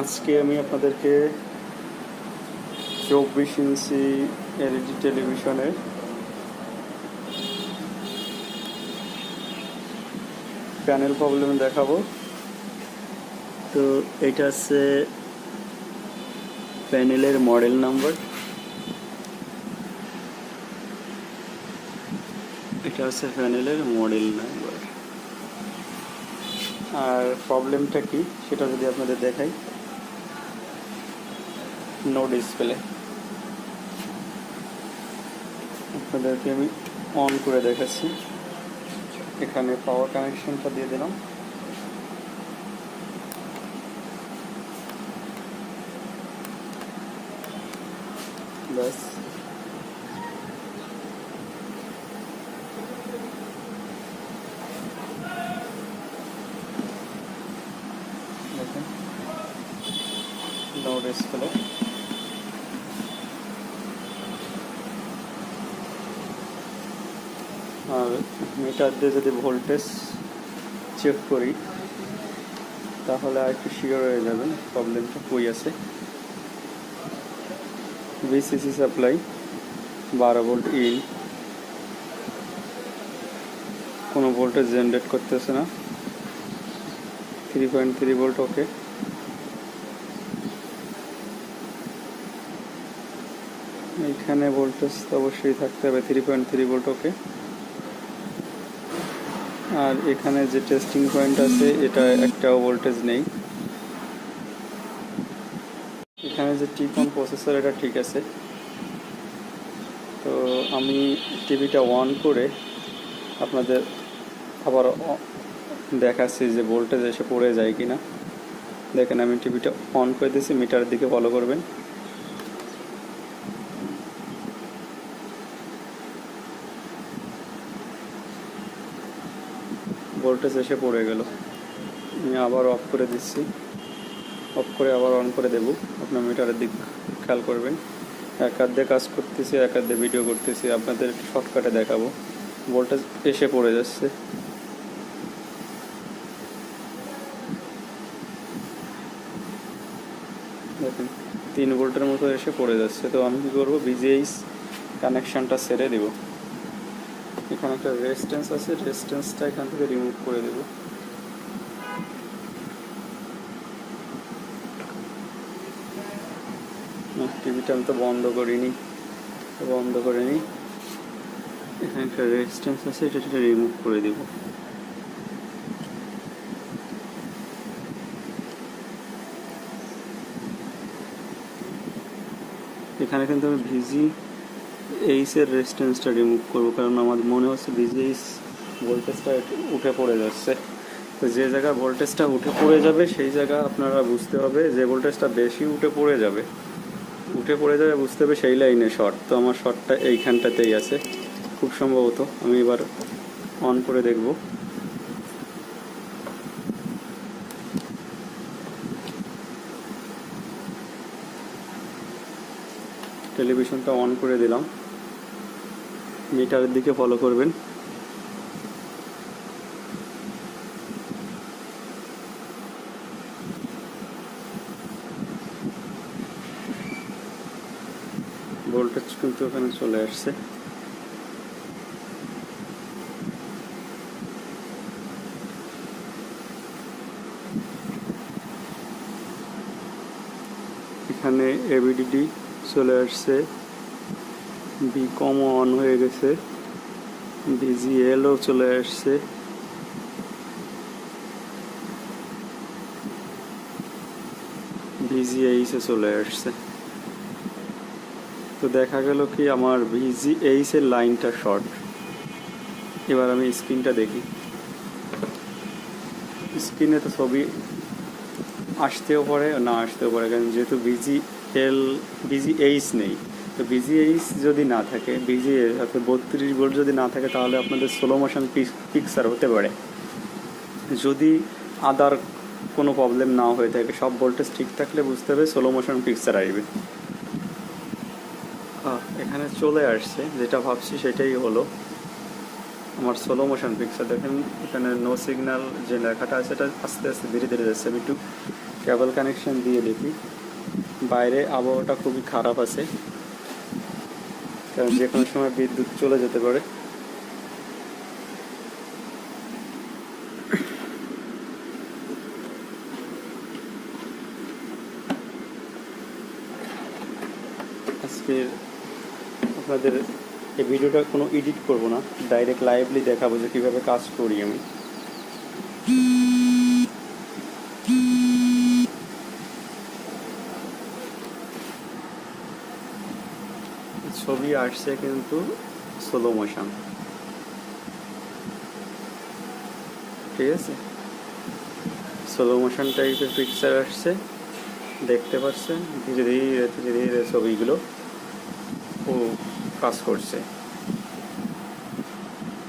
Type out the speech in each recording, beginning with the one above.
আজকে আমি আপনাদেরকে চব্বিশ ইঞ্চি এলইডি টেলিভিশনের প্যানেল প্রবলেম দেখাবো। তো এটা হচ্ছে প্যানেলের মডেল নাম্বার। এটা হচ্ছে প্যানেলের মডেল নাম্বার। আর প্রবলেমটা কি সেটা যদি আপনাদের দেখাই। নো ডিসপ্লে আপনাদেরকে আমি অন করে দেখাচ্ছি। এখানে পাওয়ার কানেকশনটা দিয়ে দিলাম। ব্যাস। নো ডিসপ্লে মিটার দিয়ে যদি ভোল্টেজ চেক করি, তাহলে আর একটু শিওর হয়ে যাবেন প্রবলেমটা কই আছে ভিসিসি সাপ্লাই বারো ভোল্ট ইন কোনো ভোল্টেজ জেনারেট করতেছে না। Three point three volt okay এইখানে ভোল্টেজ তো অবশ্যই থাকতে হবে three point three volt okay আর এখানে যে টেস্টিং পয়েন্ট আছে, এটা একটাও ভোল্টেজ নেই। এখানে যে টিকন প্রসেসর এটা ঠিক আছে। তো আমি টিভিটা অন করে আপনাদের আবার দেখাচ্ছি যে ভোল্টেজ এসে পড়ে যায় কি না দেখেন, আমি টিভিটা অন করে দিয়েছি মিটারের দিকে ফলো করবেন। ভোল্টেজ এসে পড়ে গেল। আমি আবার অফ করে দিচ্ছি। অফ করে আবার অন করে দেব। আপনার মিটারের দিক খেয়াল করবেন। এক দিয়ে কাজ করতেছি, এক দিয়ে ভিডিও করতেছি। আপনাদের একটু শর্টকাটে দেখাবো। ভোল্টেজ এসে পড়ে যাচ্ছে। দেখেন, তিন ভোল্টের মতো এসে পড়ে যাচ্ছে। তো আমি কী করব? বিজিএইচ কানেকশানটা সেরে দেবো। এখানে একটা রেজিস্ট্যান্স আছে রেজিস্ট্যান্সটা এখান থেকে রিমুভ করে দেবো। টিভিটা আমি তো বন্ধ করিনি, বন্ধ করে নিই। এখানে একটা রেজিস্ট্যান্স আছে, এটা সেটা রিমুভ করে দেবো। এখানে কিন্তু আমি ভিজি এইসের রেজিস্ট্যান্সটা রিমুভ করব, কারণ আমার মনে হচ্ছে বিজিএস ভোল্টেজটা উঠে পড়ে যাচ্ছে। তো যে জায়গায় ভোল্টেজটা উঠে পড়ে যাবে, সেই জায়গা আপনারা বুঝতে হবে, যে ভোল্টেজটা বেশি উঠে পড়ে যাবে, উঠে পড়ে যাবে বুঝতে হবে সেই লাইনে শর্ট তো আমার শর্টটা এইখানটাতেই আছে, খুব সম্ভবত। আমি এবার অন করে দেখব। টেলিভিশনটা অন করে দিলাম। মিটারের দিকে ফলো করবেন। ভোল্টেজ কিন্তু ওখানে চলে আসছে। এখানে এবিডিডি চলে আসছে। বি কম অন হয়ে গেছে। বিজিএলও চলে আসছে। ভিজিএইসে চলে আসছে। তো দেখা গেল কি আমার ভিজিএইচ এর লাইনটা শর্ট। এবার আমি স্ক্রিনটা দেখি। স্ক্রিনে তো ছবি আসতেও পারে, না আসতেও পারে, কারণ যেহেতু বিজি এল বিজি এইচ নেই। তো বিজি এইচ যদি না থাকে বিজি অর্থাৎ বত্রিশ ভোল্ট যদি না থাকে, তাহলে আপনাদের স্লো মোশন পিকচার হতে পারে। যদি আদার কোনো প্রবলেম না হয়ে থাকে, সব ভোল্টেজ ঠিক থাকলে বুঝতে হবে স্লো মোশন পিকচার আসবে। এখানে চলে আসছে, যেটা ভাবছি সেটাই হলো, আমার স্লো মোশন পিকচার দেখেন, এখানে নো সিগন্যাল যে লেখাটা আছে সেটা আস্তে আস্তে ধীরে ধীরে যাচ্ছে। আমি একটু কেবল কানেকশন দিয়ে দেখি। বাইরে আবহাওয়াটা খুবই খারাপ আছে। কারণ যে কোনো সময় বিদ্যুৎ চলে যেতে পারে। আজকের আপনাদের এই ভিডিওটা কোনো এডিট করব না। ডাইরেক্ট লাইভলি দেখাবো যে কীভাবে কাজ করি আমি। ছবি আসছে কিন্তু স্লো মোশন ঠিক আছে? স্লো মোশন টাইপের পিকচার আসছে। দেখতে পাচ্ছেন? ধীরে ধীরে ধীরে ধীরে ছবিগুলো ও কাজ করছে।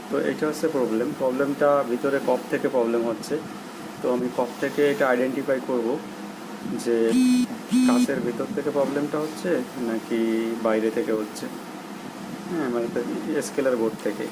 তো এটা হচ্ছে প্রবলেম প্রবলেমটা ভিতরে কপ থেকে প্রবলেম হচ্ছে। তো আমি কপ থেকে এটা আইডেন্টিফাই করব। যে কাছের ভিতর থেকে প্রবলেমটা হচ্ছে নাকি বাইরে থেকে হচ্ছে? হ্যাঁ মানে স্কেলার বোর্ড থেকে।